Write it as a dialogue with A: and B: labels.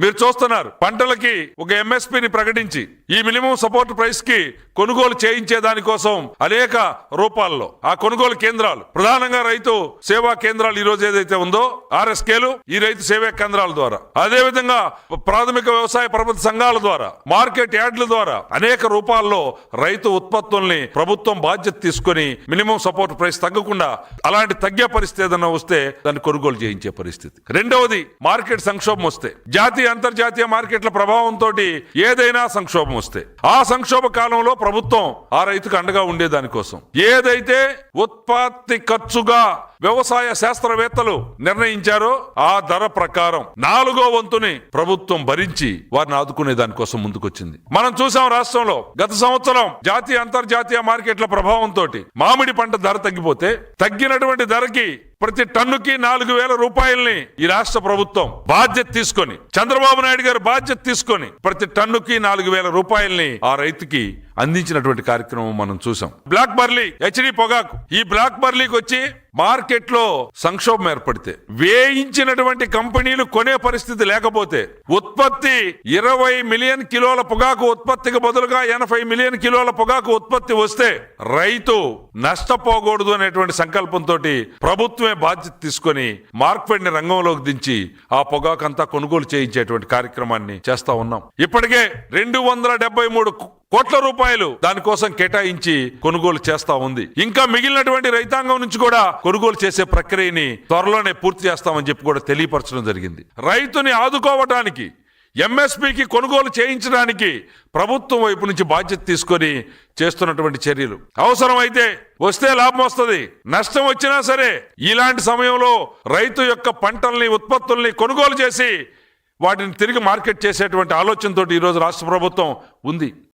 A: మీరు చూస్తున్నారు. పంటలకి ఒక ఎంఎస్పిని ప్రకటించి. ఈ మినిమం సపోర్ట్ ప్రైస్కి కొనుగోలు చేయించే దానికోసం అనేక రూపాల్లో ఆ కొనుగోలు కేంద్రాలు ప్రధానంగా రైతు సేవా కేంద్రాలు ఈ రోజు ఏదైతే ఉందో ఆర్ఎస్కేలు ఈ రైతు సేవా కేంద్రాల ద్వారా. అదే విధంగా ప్రాథమిక వ్యవసాయ ప్రభుత్వ సంఘాల ద్వారా మార్కెట్ యార్డ్ల ద్వారా అనేక రూపాల్లో రైతు ఉత్పత్తుల్ని ప్రభుత్వం బాధ్యత తీసుకొని మినిమం సపోర్ట్ ప్రైస్ తగ్గకుండా అలాంటి తగ్గే పరిస్థితి ఏదైనా వస్తే దాన్ని కొనుగోలు చేయించే పరిస్థితి. రెండవది మార్కెట్ సంక్షోభం వస్తే. జాతీయ అంతర్జాతీయ మార్కెట్ల ప్రభావంతో ఏదైనా సంక్షోభం వస్తే. ఆ సంక్షోభ కాలంలో ప్రభుత్వం ఆ రైతుకు అండగా ఉండేదానికోసం. ఏదైతే ఉత్పత్తి ఖర్చుగా వ్యవసాయ శాస్త్రవేత్తలు నిర్ణయించారో ఆ ధర ప్రకారం నాలుగో వంతుని ప్రభుత్వం భరించి వారిని ఆదుకునే దానికోసం ముందుకొచ్చింది. మనం చూసాం రాష్ట్రంలో గత సంవత్సరం జాతీయ అంతర్జాతీయ మార్కెట్ల ప్రభావంతో మామిడి పంట ధర తగ్గిపోతే తగ్గినటువంటి ధరకి ప్రతి టన్నుకి నాలుగు వేల రూపాయల్ని ఈ రాష్ట్ర ప్రభుత్వం బాధ్యత తీసుకొని చంద్రబాబు నాయుడు గారు బాధ్యత తీసుకొని ప్రతి టన్నుకి నాలుగు వేల రూపాయల్ని ఆ రైతుకి అందించినటువంటి కార్యక్రమం మనం చూసాం. బ్లాక్ బర్లీ హెచ్డి పొగాకు. ఈ బ్లాక్ బర్లీకి వచ్చి మార్కెట్లో సంక్షోభం ఏర్పడితే వేయించినటువంటి కంపెనీలు కొనే పరిస్థితి లేకపోతే ఉత్పత్తి ఇరవై మిలియన్ కిలోల పొగాకు ఉత్పత్తికి బదులుగా ఎనభై మిలియన్ కిలోల పొగాకు ఉత్పత్తి వస్తే రైతు నష్టపోకూడదు అనేటువంటి సంకల్పంతో ప్రభుత్వమే బాధ్యత తీసుకొని మార్కెట్ రంగంలోకి దించి ఆ పొగాకు అంతా కొనుగోలు చేయించేటువంటి కార్యక్రమాన్ని చేస్తా ఉన్నాం. ఇప్పటికే రెండు వందల డెబ్బై మూడు కోట్ల రూపాయలు దానికోసం కేటాయించి కొనుగోలు చేస్తా ఉంది. ఇంకా మిగిలినటువంటి రైతాంగం నుంచి కూడా కొనుగోలు చేసే ప్రక్రియని త్వరలోనే పూర్తి చేస్తామని చెప్పి కూడా తెలియపరచడం జరిగింది. రైతుని ఆదుకోవటానికి ఎంఎస్పికి కొనుగోలు చేయించడానికి ప్రభుత్వం వైపు నుంచి బాధ్యత తీసుకొని చేస్తున్నటువంటి చర్యలు. అవసరమైతే వస్తే లాభం వస్తుంది నష్టం వచ్చినా సరే ఇలాంటి సమయంలో రైతు యొక్క పంటల్ని ఉత్పత్తుల్ని కొనుగోలు చేసి వాటిని తిరిగి మార్కెట్ చేసేటువంటి ఆలోచనతో ఈరోజు రాష్ట్ర ప్రభుత్వం ఉంది.